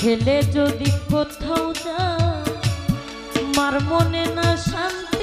ছেলে যদি কোথাও যা মার মনে না শান্তি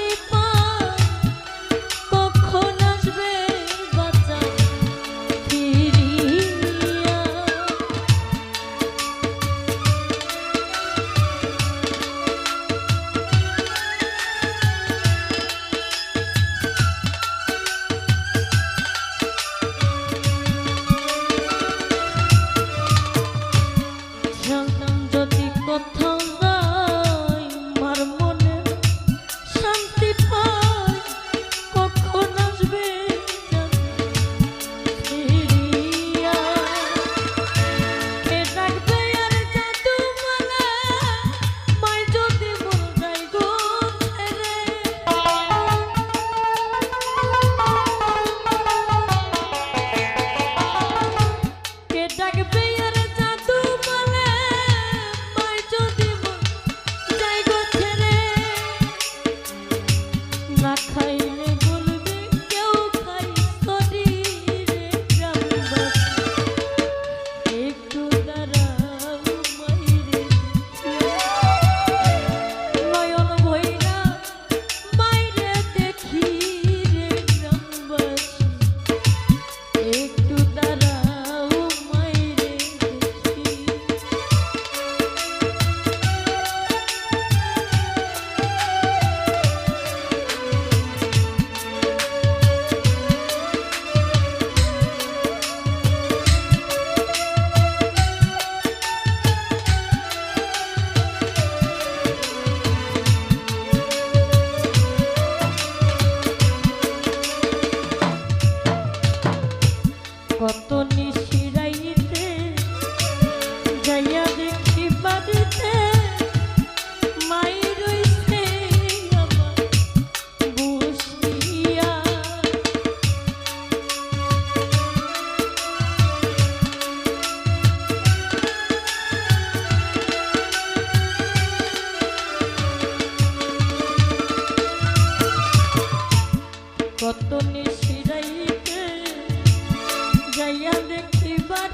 kontuni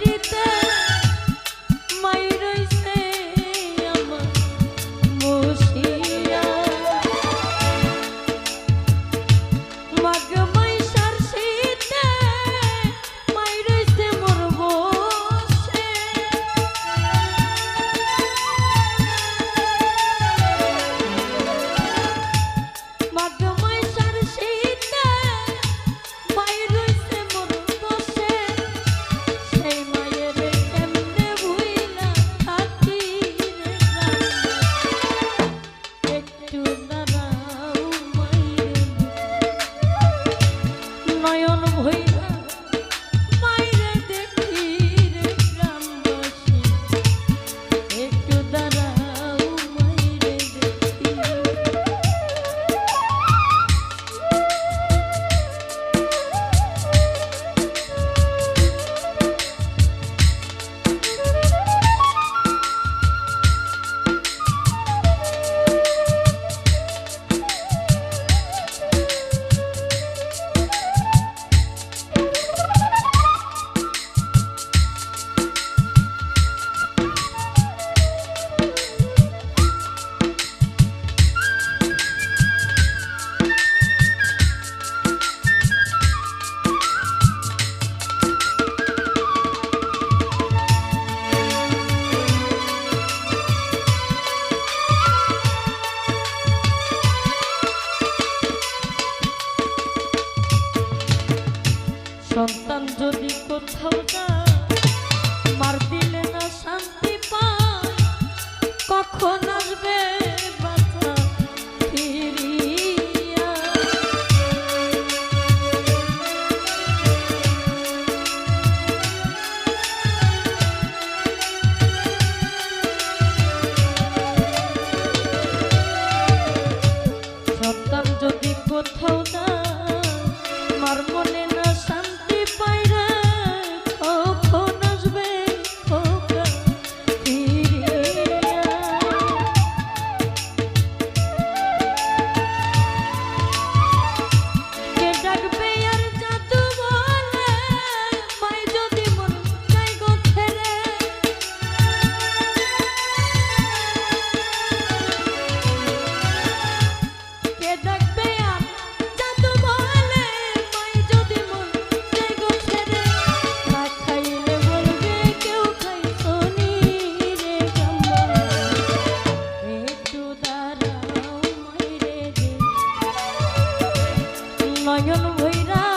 Sarita সন্তান যদি কোথাও যা মারবি মিলন ভৈরা